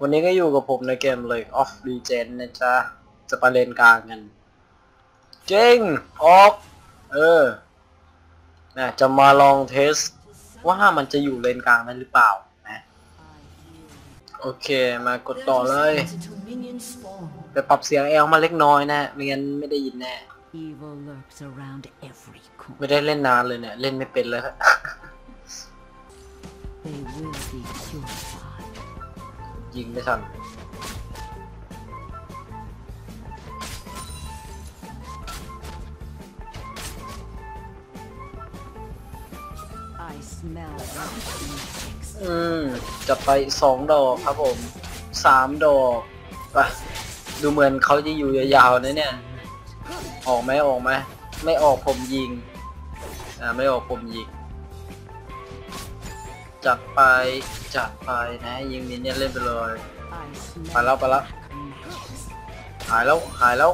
วันนี้ก็อยู่กับผมในเกม League of Legends นะจ๊ะ จะไปเลนกลางกันเจ้งออก เออนะจะมาลองเทส ว่ามันจะอยู่เลนกลางได้หรือเปล่านะโอเคมากดต่อเลยไปปรับเสียงเอลมาเล็กน้อยนะไม่งั้นไม่ได้ยินแน่ ไม่ได้เล่นนานเลยเนี่ย เล่นไม่เป็นเลย ยิงไม่ทันอืมจะไปสองดอกครับผมสามดอกไปดูเหมือนเขาจะอยู่ยาวๆนะเนี่ย ออกไหมออกไหมไม่ออกผมยิง อ่า ไม่ออกผมยิง จัดไปจัดไปนะยิงมินเนี่ยเล่นไปเลยไปแล้วไปแล้วหายแล้วหายแล้ว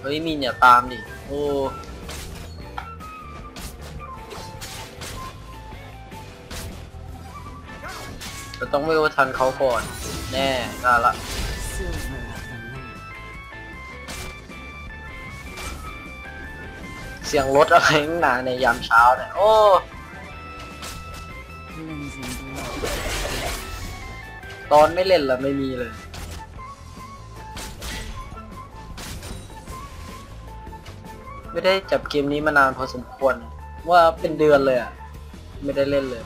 เฮ้ยมินอย่าตามดิโอ้จะต้องไม่ว่าทันเขาก่อน แน่ได้ละเสียงรถอะไรข้างหนาในยามเช้าเนี่ยโอ้ตอนไม่เล่นละไม่มีเลยไม่ได้จับเกมนี้มานานพอสมควร ว่าเป็นเดือนเลยอะ ไม่ได้เล่นเลย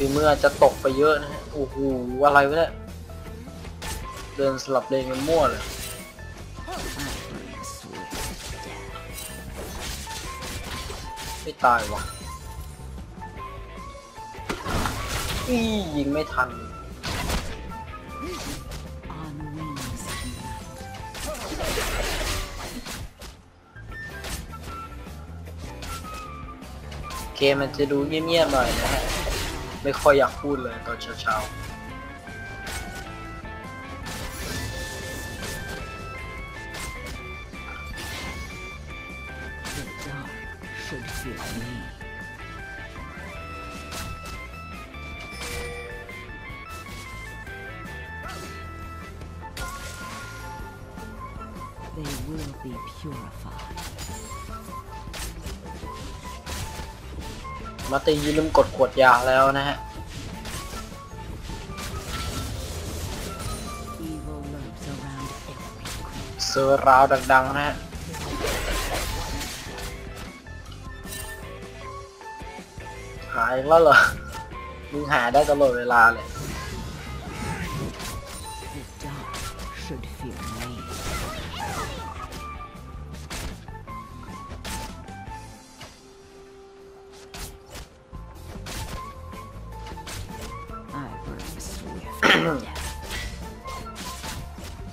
ฝีมืออจะตกไปเยอะนะฮะโอ้โหอะไรวะเนี่ยเดินสลับเลนกันมั่วเลยไม่ตายวะอียิงไม่ทันเกมมันจะดูเงียบๆหน่อยนะฮะ ไม่ค่อยอยากพูดเลยตอนเช้า The มาตียืลืมกดขวดยาแล้วนะฮะเซอร์ราวดังๆนะฮะหายแล้วเหรอมึงหาได้ตลอดเวลาเลย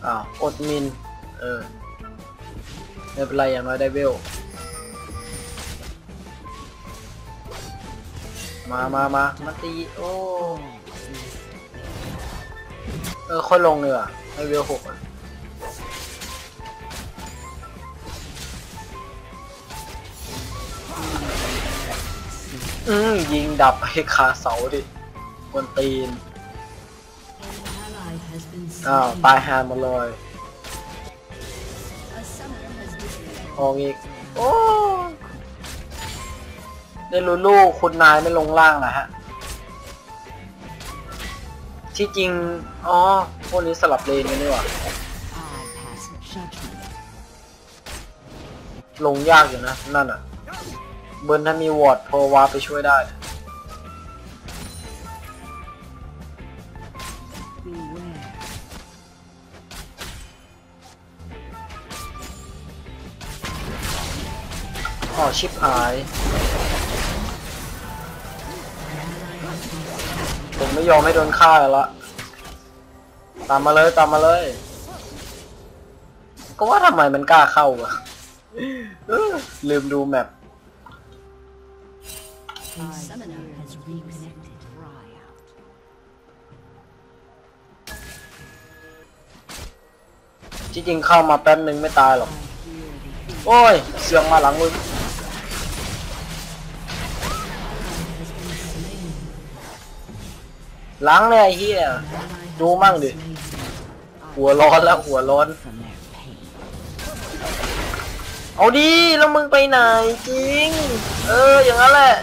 อ้าวอดมิน เออไม่เป็นไรอย่างน้อยได้เวล มามามามาตี โอ้ เออค่อยลงเลยอะให้เวลหกอะอืมยิงดับไปคาเสาดิบนตีน อ้าวตายหามดเลยออกอีก โอ้ได้รู้ลูกคุณนายไม่ลงล่างนะฮะ ที่จริง อ๋อ พวกนี้สลับเลนกันนี่หว่าลงยากอยู่นะ นั่นอะ เบิร์นถ้ามีวอร์ดพอวาไปช่วยได้ ชิปหาย ผมไม่ยอมให้โดนฆ่าแล้วละตามมาเลยตามมาเลย ก็ว่าทำไมมันกล้าเข้าวะลืมดูแมปที่จริงเข้ามาแป๊บนึงไม่ตายหรอก โอ้ย เสียงมาหลังมึง หลังเลยไอ้เหี้ยดูมั่งดิ หัวร้อนแล้วหัวร้อน เอาดีแล้วมึงไปไหนจริง เอออย่างนั้นแหละ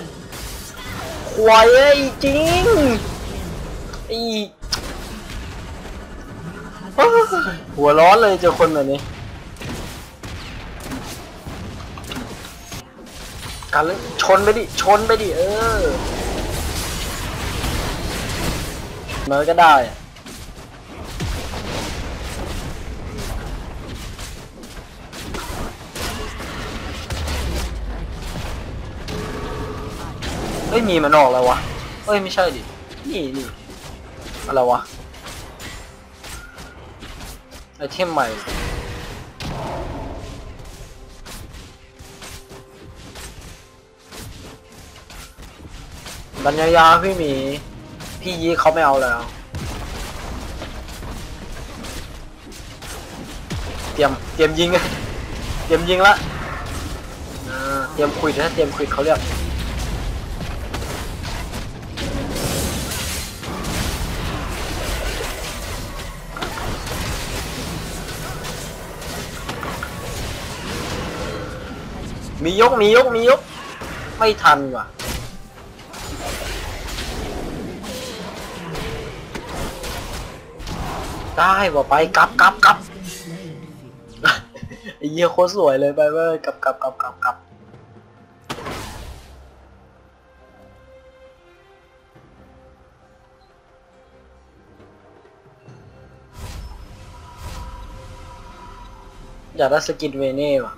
ควายเอ้จริงไอ้หัวร้อนเลยเจอคนแบบนี้กันเลยชนไปดิ ชนไปดิ เออ มันก็ได้อะเฮ้ยมีมันออกแล้ววะเฮ้ยไม่ใช่ดิ นี่นี่อะไรวะไอเทมใหม่บรรยายาพี่หมี พี่ยีเขาไม่เอาแล้ว เตรียมเตรียมยิงเตรียมยิงละเตรียมคุยนะเตรียมคุยเขาเรียกมียกมียกมียก ไม่ทันว่ะ ได้ว่ะไปกลับกลับกลับไอ้เหี้ยโคตรสวยเลยไปเว้ยกลับกลับกลับกลับกลับอยากได้สกินเวเน่ว่ะ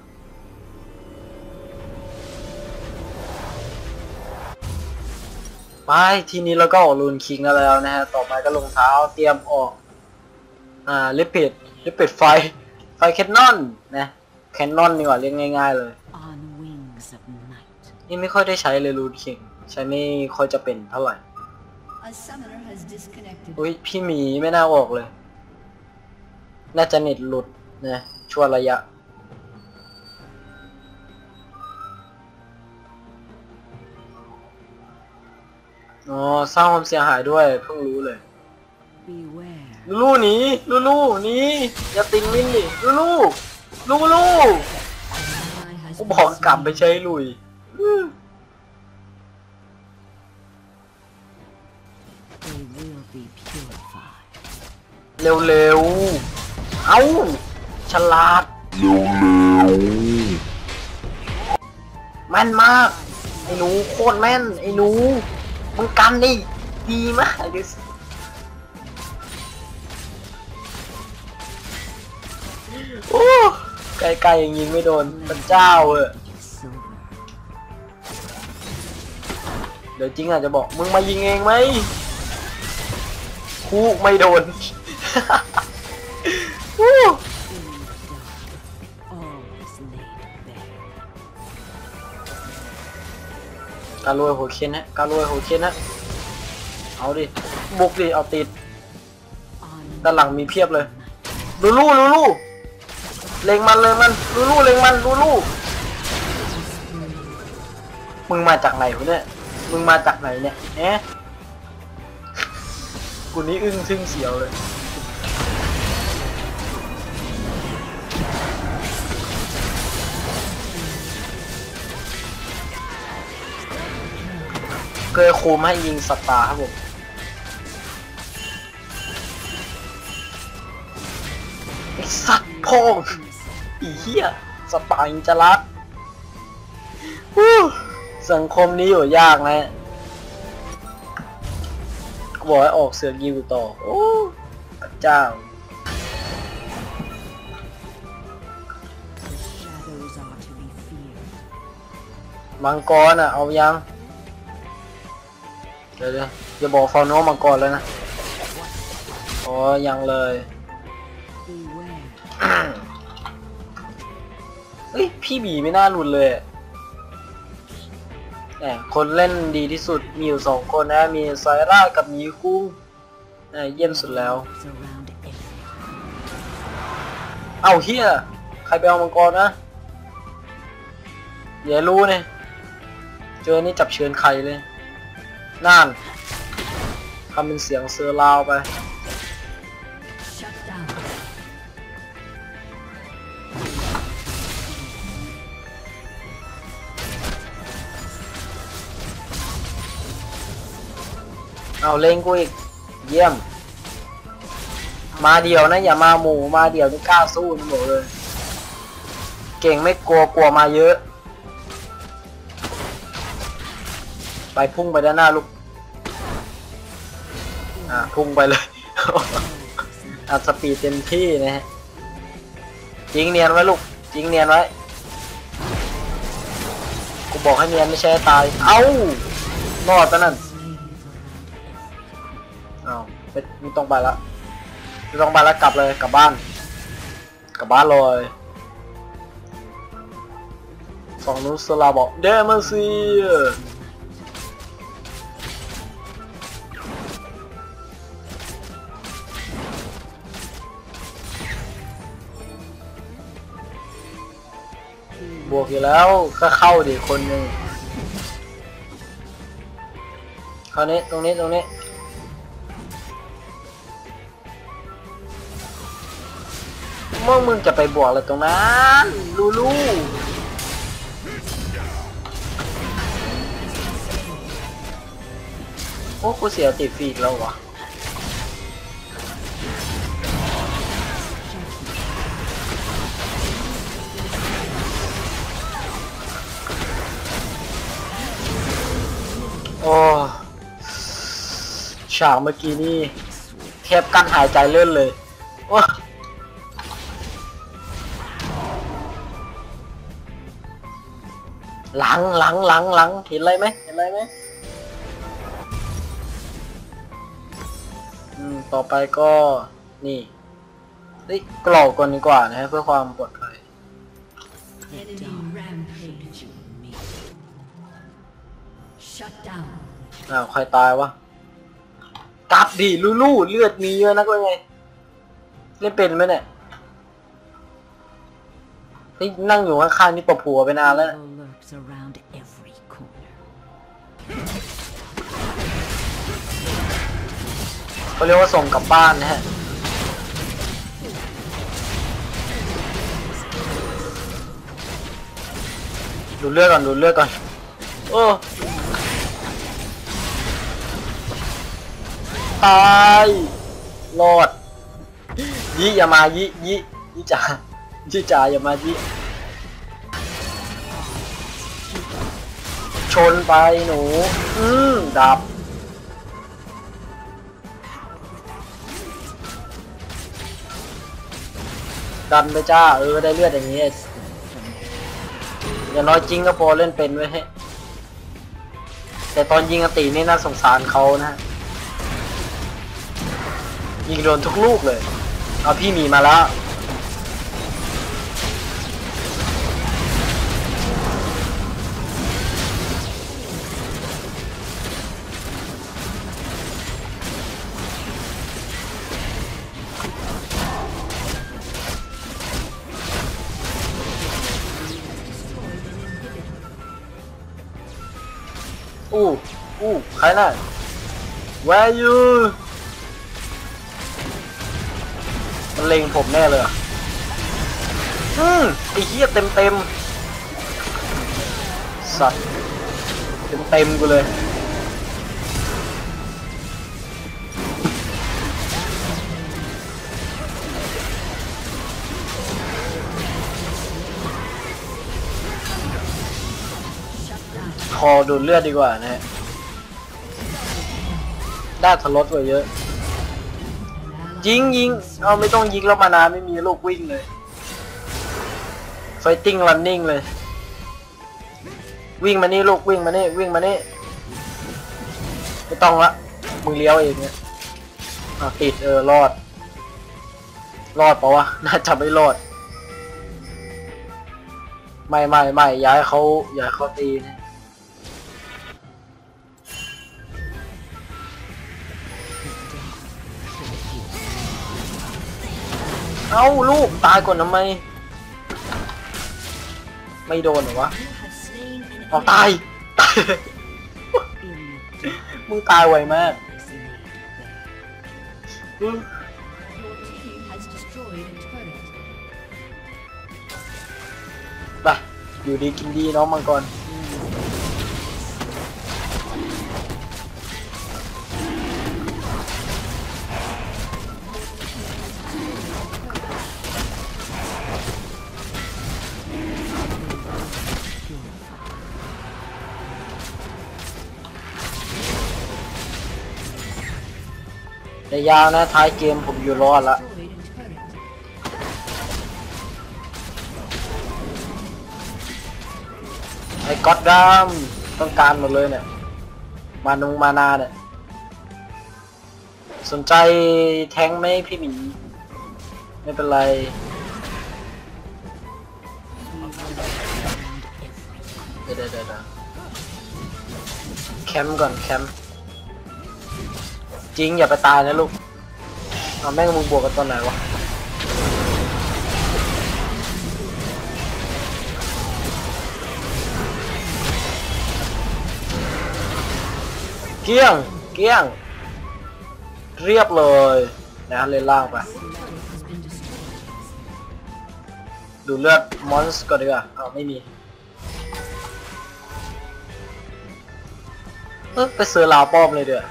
ไปทีนี้เราก็ออกรูนคิงกันแล้วนะฮะ ต่อไปก็ลงเท้าเตรียมออก อ่าลิปิดลิปิดไฟ ไฟแคนนอนนะแคนนอนดีกว่าเรียกง่าย ๆ เลย On wings of night. นี่ไม่ค่อยได้ใช้เลยรูนคิงใช้ไม่ค่อยจะเป็นเท่าไหร่ A summoner has disconnected. อุ้ยพี่หมีไม่น่าออกเลย น่าจะเน็ตหลุดนะช่วงระยะอ๋อสร้างความเสียหายด้วยเพิ่งรู้เลย Beware. ลูลูหนีลูลูหนีอย่าติงมินดิลูลูลูลูกูบอกกลับไปใช้ลุยเร็วๆเอาฉลาดแม่นมากไอ้หนูโคตรแม่นไอ้หนูมึงกันดิดีมาก โอ้ไกลๆอย่างยิงไม่โดนพระเจ้าเออเดี๋ยวจริงอาจจะบอกมึงมายิงเองไหมคู่ไม่โดนการรวยโหเคนฮะการรวยโหเคนฮะเอาดิบุกดิเอาติดด้านหลังมีเพียบเลยลูลูลูลู เล็งมันเลยมันลูลูเล็งมันลูลูมึงมาจากไหนวะเนี่ยมึงมาจากไหนเนี่ยแหมกูนี่อึ้งทึ่งเสียวเลยเคยคูมให้ยิงสตาร์ครับผมไอสัตว์โพง อีเหี้ยสตาร์อินจะรักฮู้สังคมนี้อยู่ยากนะบอกให้ออกเสือกิวต่อ โอ้พระเจ้า The shadows are to be feared. มังกรอะ เอายัง เดี๋ยวเดี๋ยวอย่าบอกฟาวโนมังกรเลยนะ อ๋อ ยังเลย Beware. เฮ้ยพี่บีไม่น่าหลุดเลยแหมคนเล่นดีที่สุดมีอยู่สองคนนะ มีไซร่ากับมีคุ้งเอ่เยี่ยมสุดแล้ว เอาเฮียใครไปเอามังกรนะอย่ารู้เนี่ยเจอนี่จับเชิญใครเลย น่านทำเป็นเสียงเซอร์ราวไป เอาเล่งกูอีก เยี่ยม มาเดียวนะ อย่ามาหมู่มาเดียวนี่กล้าสู้นะบอกเลย เก่งไม่กลัวกลัวมาเยอะ ไปพุ่งไปด้านหน้าลูก อ่าพุ่งไปเลยอัดสปีดเต็มที่นะฮะจิงเนียนไว้ลูกจิงเนียนไว้ กูบอกให้เนียนไม่ใช่ตาย เอ้ารอดปะนั่นอ้าว ไม่ไม่ต้องไปละไม่ต้องไปแล้วกลับเลยกลับบ้าน กลับบ้านเลยสองนุสลาบอกเดมันซีบวกอยู่แล้วก็เข้าดิคนหนึ่งคราวนี้ตรงนี้ตรงนี้ มื่อมึงจะไปบวกอะไรตรงนั้นลูลูโอ้กูเสียติดฟีกแล้ววะโอ้ฉากเมื่อกี้นี่แทบกั้นหายใจเลื่อนเลยโอ้ หลังหลังหลังหลังเห็นอะไรไหมเห็นอะไรไหมอืมต่อไปก็นี่เฮ้ยกรอกก่อนดีกว่านะฮะเพื่อความปลอดภัยอ้าวใครตายวะกลับดิลูลูเลือดมีเยอะนักเลยไงเล่นเป็นไหมเนี่ยเฮ้ยนั่งอยู่ข้างๆนี่ตบหัวไปนานแล้ว lurks around every corner. เขาเรียกว่าส่งกลับบ้านนะฮะ ดูเลือดก่อน ดูเลือดก่อน โอ้ ตายรอดยิอย่ามายิยิยิจ๋ายิจ๋าอย่ามายิ ชนไปหนู อืมดับ ดันไปจ้า เออ ได้เลือดอย่างนี้อย่างน้อยจริงก็พอเล่นเป็นไว้ให้แต่ตอนยิงอตินี่น่าสงสารเขานะฮะยิงโดนทุกลูกเลย เอาพี่หมีมาแล้ว อู้อู้ใครน่ะ Where you มันเล็งผมแน่เลยอืมไอ้เหี้ยเต็มเต็มสัตว์เต็มเต็มกูเลย อดูดเลือดดีกว่านะฮะได้ทะลดกว่าเยอะ ยิงยิงเอาไม่ต้องยิงแล้วมานาไม่มีลูกวิ่งเลย fighting running เลย วิ่งมานี่ลูกวิ่งมานี่วิ่งมานี่ไม่ต้องละมึงเลี้ยวเองเนี่ยอะติดเออรอด รอดปะวะน่าจะไม่รอด ไม่ไม่ไม่ย้ายเขาย้ายเขาตีนะ เอ้าลูกตายก่อนทำไม ไม่โดนเหรอวะ You have slain an เอาตายตาย In the dark, มึงตายไวมาก vaccinated there. อืม Your team has destroyed a turret. ไปอยู่ดีกินดีน้องมังกร ยาวนะท้ายเกมผมอยู่รอดละไอ้ก๊อตดัมต้องการหมดเลยเนี่ย มานุงมานาเนี่ย สนใจแทงไหมพี่หมี ไม่เป็นไร เดี๋ยวเดี๋ยวเดี๋ยวแคมป์ก่อนแคมป์ จริงอย่าไปตายนะลูกเอาแม่งมึงบวกกันตอนไหนวะเกี้ยง เกี้ยง เรียบเลยนะเล่นล่างไป ดูเลือดมอนส์ก่อนดีกว่าเอาไม่มีเออไปซื้อลาวป้อมเลยเดี๋ยว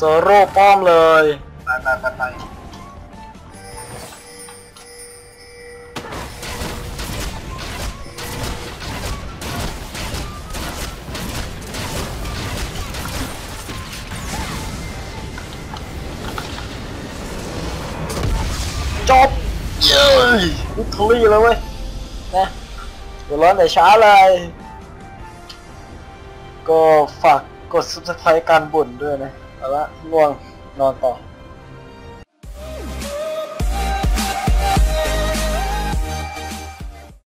โซโร่ป้อมเลยไปไปไปไปจบเย้ยวิทลี่แล้วเว้ยนะหัวร้อนแต่ช้าเลย ก็ฝากกด subscribe การบ่นด้วยนะ เอาละง่วงนอนต่อ